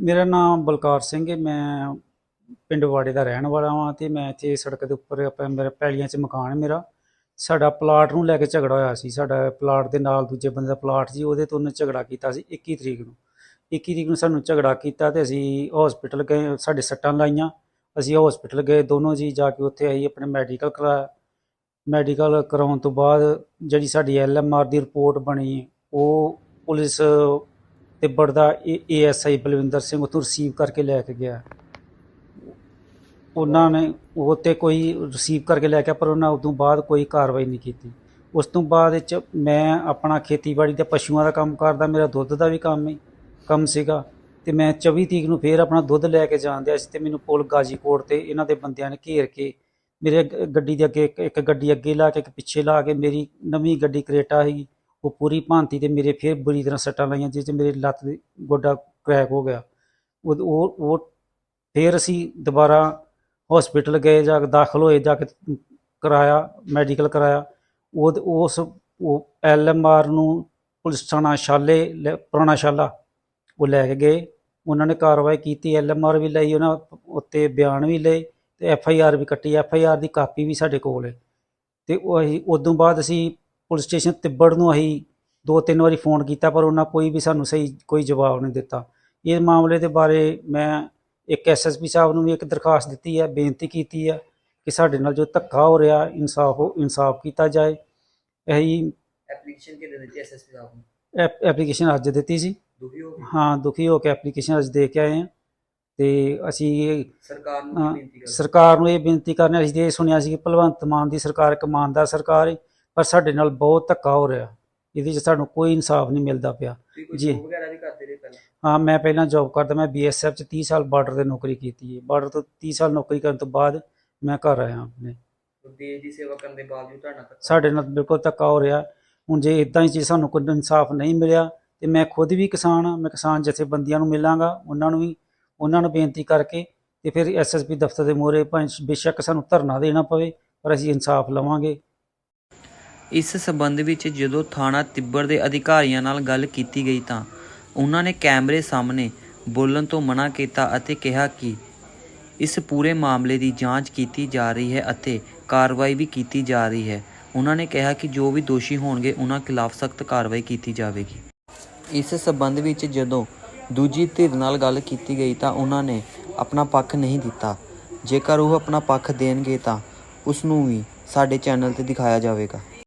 ਮੇਰਾ ਨਾਮ ਬਲਕਾਰ ਸਿੰਘ ਹੈ, ਮੈਂ ਪਿੰਡ ਵਾੜੇ ਦਾ ਰਹਿਣ ਵਾਲਾ ਹਾਂ ਤੇ ਮੈਂ ਇੱਥੇ ਸੜਕ ਦੇ ਉੱਪਰ ਆਪਾਂ ਮੇਰਾ ਪੈਲੀਆਂ 'ਚ ਮਕਾਨ ਹੈ ਮੇਰਾ। ਸਾਡਾ ਪਲਾਟ ਨੂੰ ਲੈ ਕੇ ਝਗੜਾ ਹੋਇਆ ਸੀ, ਸਾਡਾ ਪਲਾਟ ਦੇ ਨਾਲ ਦੂਜੇ ਬੰਦੇ ਦਾ ਪਲਾਟ ਸੀ, ਉਹਦੇ ਤੋਂ ਉਹਨੇ ਝਗੜਾ ਕੀਤਾ ਸੀ 21 ਤਰੀਕ ਨੂੰ। 21 ਤਰੀਕ ਨੂੰ ਸਾਨੂੰ ਝਗੜਾ ਕੀਤਾ ਤੇ ਅਸੀਂ ਹਸਪੀਟਲ ਗਏ, ਸਾਡੇ ਸੱਟਾਂ ਲਾਈਆਂ, ਅਸੀਂ ਹਸਪੀਟਲ ਗਏ, ਦੋਨੋਂ ਜੀ ਜਾ ਕੇ ਉੱਥੇ ਅਸੀਂ ਆਪਣੇ ਮੈਡੀਕਲ ਕਰਾਇਆ ਮੈਡੀਕਲ ਕਰਾਉਣ ਤੋਂ ਬਾਅਦ ਜਿਹੜੀ ਸਾਡੀ ਐਲਐਮਆਰ ਦੀ ਰਿਪੋਰਟ ਬਣੀ, ਉਹ ਪੁਲਿਸ ਤਿੱਬੜ ਦਾ ਏਐਸਆਈ ਬਲਵਿੰਦਰ ਸਿੰਘ ਉੱਥੋਂ ਰਿਸੀਵ ਕਰਕੇ ਲੈ ਕੇ ਗਿਆ। ਉਹਨਾਂ ਨੇ ਉਹ ਤੇ ਕੋਈ ਰਿਸੀਵ ਕਰਕੇ ਲੈ ਕੇ ਪਰ ਉਹਨਾਂ ਉਦੋਂ ਬਾਅਦ ਕੋਈ ਕਾਰਵਾਈ ਨਹੀਂ ਕੀਤੀ। ਉਸ ਤੋਂ ਬਾਅਦ ਵਿੱਚ ਮੈਂ ਆਪਣਾ ਖੇਤੀਬਾੜੀ ਤੇ ਪਸ਼ੂਆਂ ਦਾ ਕੰਮ ਕਰਦਾ, ਮੇਰਾ ਦੁੱਧ ਦਾ ਵੀ ਕੰਮ ਹੈ ਕੰਮ ਸੀਗਾ। ਤੇ ਮੈਂ 24 ਤਰੀਕ ਨੂੰ ਫੇਰ ਆਪਣਾ ਦੁੱਧ ਲੈ ਕੇ ਜਾਣ ਦਿਆ ਸੀ ਤੇ ਮੈਨੂੰ ਪੁਲ ਗਾਜੀਕੋਟ ਤੇ ਇਹਨਾਂ ਦੇ ਬੰਦਿਆਂ ਨੇ ਘੇਰ ਕੇ ਮੇਰੇ ਗ- ਗੱਡੀ ਦੇ ਅੱਗੇ ਇੱਕ ਗੱਡੀ ਅੱਗੇ ਲਾ ਕੇ, ਇੱਕ ਪਿੱਛੇ ਲਾ ਕੇ ਮੇਰੀ ਨਵੀਂ ਗੱਡੀ ਕਰੇਟਾ ਸੀ ਉਹ ਪੂਰੀ ਭਾਂਤੀ ਤੇ ਮੇਰੇ ਫੇਰ ਬੁਰੀ ਤਰ੍ਹਾਂ ਸੱਟਾਂ ਲਾਈਆਂ ਜਿਸ 'ਚ ਮੇਰੇ ਲੱਤ ਦੀ ਗੋਡਾ ਕਰੈਕ ਹੋ ਗਿਆ। ਉਹ ਉਹ ਉਹ ਫੇਰ ਅਸੀਂ ਦੁਬਾਰਾ ਹਸਪੀਟਲ ਗਏ ਜਾ ਕੇ ਦਾਖਲ ਹੋਏ, ਜਾ ਕੇ ਕਰਾਇਆ ਮੈਡੀਕਲ ਕਰਾਇਆ। ਉਹ, ਉਸ, ਉਹ ਐਲਐਮਆਰ ਨੂੰ ਪੁਲਿਸ ਥਾਣਾ ਸ਼ਾਲੇ ਲੈ- ਪੁਰਾਣਾ ਸ਼ਾਲਾ ਉਹ ਲੈ ਕੇ ਗਏ। ਉਹਨਾਂ ਨੇ ਕਾਰਵਾਈ ਕੀਤੀ ਐਲਐਮਆਰ ਵੀ ਲਈ, ਉਹਨਾਂ ਉੱਤੇ ਬਿਆਨ ਵੀ ਲਏ ਤੇ ਐਫਆਈਆਰ ਵੀ ਕੱਟੀ। ਐਫਆਈਆਰ ਦੀ ਕਾਪੀ ਵੀ ਸਾਡੇ ਕੋਲ ਹੈ। ਤੇ ਉਹ ਅਸੀਂ, ਉਦੋਂ ਬਾਅਦ ਅਸੀਂ ਪੁਲਿਸ ਸਟੇਸ਼ਨ ਤਿੱਬੜ ਨੂੰ ਅਸੀਂ ਦੋ ਤਿੰਨ ਵਾਰੀ ਫੋਨ ਕੀਤਾ ਪਰ ਉਹਨਾਂ ਕੋਈ ਵੀ ਸਾਨੂੰ ਸਹੀ ਕੋਈ ਜਵਾਬ ਨਹੀਂ ਦਿੱਤਾ। ਇਸ ਮਾਮਲੇ ਦੇ ਬਾਰੇ ਮੈਂ ਇੱਕ ਐਸਐਸਪੀ ਸਾਹਿਬ ਨੂੰ ਵੀ ਇੱਕ ਦਰਖਾਸਤ ਦਿੱਤੀ ਹੈ ਬੇਨਤੀ ਕੀਤੀ ਹੈ ਕਿ ਸਾਡੇ ਨਾਲ ਜੋ ਧੱਕਾ ਹੋ ਰਿਹਾ ਇਨਸਾਫ ਹੋ ਇਨਸਾਫ ਕੀਤਾ ਜਾਏ। ਇਹੀ ਐਪਲੀਕੇਸ਼ਨ ਕਿਹਦੇ ਦਿੱਤੀ ਐਸਐਸਪੀ ਸਾਹਿਬ ਨੂੰ? ਐਪ- ਐਪਲੀਕੇਸ਼ਨ ਅੱਜ ਦਿੱਤੀ ਸੀ। ਦੁਖੀ ਹੋ ਹਾਂ ਦੁਖੀ ਹੋ ਕੇ ਐਪਲੀਕੇਸ਼ਨ ਅੱਜ ਦੇ ਕੇ ਆਏ ਹਾਂ। ਤੇ ਅਸੀਂ ਸਰਕਾਰ ਨੂੰ ਬੇਨਤੀ ਕਰਦੇ? ਸਰਕਾਰ ਨੂੰ ਇਹ ਬੇਨਤੀ ਕਰਨੇ ਅਸੀਂ ਇਹ ਸੁਣਿਆ ਸੀ ਕਿ ਭਗਵੰਤ ਮਾਨ ਦੀ ਸਰਕਾਰ ਇੱਕ ਇਮਾਨਦਾਰ ਸਰਕਾਰ ਹੈ ਪਰ ਸਾਡੇ ਨਾਲ ਬਹੁਤ ਧੱਕਾ ਹੋ ਰਿਹਾ। ਇਹਦੇ 'ਚ ਸਾਨੂੰ ਕੋਈ ਇਨਸਾਫ ਨਹੀਂ ਮਿਲਦਾ ਪਿਆ। ਜੀ। ਜੋਬ ਵਗੈਰਾ ਵੀ ਕਰਦੇ ਰਹੇ ਪਹਿਲਾਂ? ਹਾਂ ਮੈਂ ਪਹਿਲਾਂ ਜੌਬ ਕਰਦਾ। ਮੈਂ ਬੀਐਸਐਫ 'ਚ 30 ਸਾਲ ਬਾਰਡਰ ਤੇ ਨੌਕਰੀ ਕੀਤੀ ਹੈ। ਬਾਰਡਰ ਤੋਂ 30 ਸਾਲ ਨੌਕਰੀ ਕਰਨ ਤੋਂ ਬਾਅਦ ਮੈਂ ਘਰ ਆਇਆ ਆਪਣੇ। ਤੇ ਦੇਸ਼ ਦੀ ਸੇਵਾ ਕਰਨ ਦੇ ਬਾਵਜੂਦ ਤੁਹਾਡਾ ਧੱਕਾ ਸਾਡੇ ਨਾਲ ਬਿਲਕੁਲ ਧੱਕਾ ਹੋ ਰਿਹਾ। ਹੁਣ ਜੇ ਇਦਾਂ ਹੀ ਜੇ ਸਾਨੂੰ ਕੋਈ ਇਨਸਾਫ ਨਹੀਂ ਮਿਲਿਆ ਤੇ ਮੈਂ ਖੁਦ ਵੀ ਕਿਸਾਨ ਹਾਂ। ਮੈਂ ਕਿਸਾਨ ਜਥੇਬੰਦੀਆਂ ਨੂੰ ਮਿਲਾਂਗਾ ਉਹਨਾਂ ਨੂੰ ਵੀ ਉਹਨਾਂ ਨੂੰ ਬੇਨਤੀ ਕਰਕੇ ਤੇ ਫਿਰ ਐਸਐਸਪੀ ਦਫ਼ਤਰ ਦੇ ਮੂਹਰੇ ਭਾਵੇਂ ਬੇਸ਼ੱਕ ਸਾਨੂੰ ਧਰਨਾ ਦੇਣਾ ਪਵੇ ਪਰ ਅਸੀਂ ਇਨਸਾਫ ਲਵਾਂਗੇ। ਇਸ ਸਬੰਧ ਵਿੱਚ ਜਦੋਂ ਥਾਣਾ ਤਿੱਬੜ ਦੇ ਅਧਿਕਾਰੀਆਂ ਨਾਲ ਗੱਲ ਕੀਤੀ ਗਈ ਤਾਂ ਉਹਨਾਂ ਨੇ ਕੈਮਰੇ ਸਾਹਮਣੇ ਬੋਲਣ ਤੋਂ ਮਨਾ ਕੀਤਾ ਅਤੇ ਕਿਹਾ ਕਿ ਇਸ ਪੂਰੇ ਮਾਮਲੇ ਦੀ ਜਾਂਚ ਕੀਤੀ ਜਾ ਰਹੀ ਹੈ ਅਤੇ ਕਾਰਵਾਈ ਵੀ ਕੀਤੀ ਜਾ ਰਹੀ ਹੈ। ਉਹਨਾਂ ਨੇ ਕਿਹਾ ਕਿ ਜੋ ਵੀ ਦੋਸ਼ੀ ਹੋਣਗੇ, ਉਹਨਾਂ ਖਿਲਾਫ ਸਖਤ ਕਾਰਵਾਈ ਕੀਤੀ ਜਾਵੇਗੀ। ਇਸ ਸਬੰਧ ਵਿੱਚ ਜਦੋਂ ਦੂਜੀ ਧਿਰ ਨਾਲ ਗੱਲ ਕੀਤੀ ਗਈ ਤਾਂ ਉਹਨਾਂ ਨੇ ਆਪਣਾ ਪੱਖ ਨਹੀਂ ਦਿੱਤਾ। ਜੇਕਰ ਉਹ ਆਪਣਾ ਪੱਖ ਦੇਣਗੇ ਤਾਂ ਉਸ ਨੂੰ ਵੀ ਸਾਡੇ ਚੈਨਲ ਤੇ ਦਿਖਾਇਆ ਜਾਵੇਗਾ।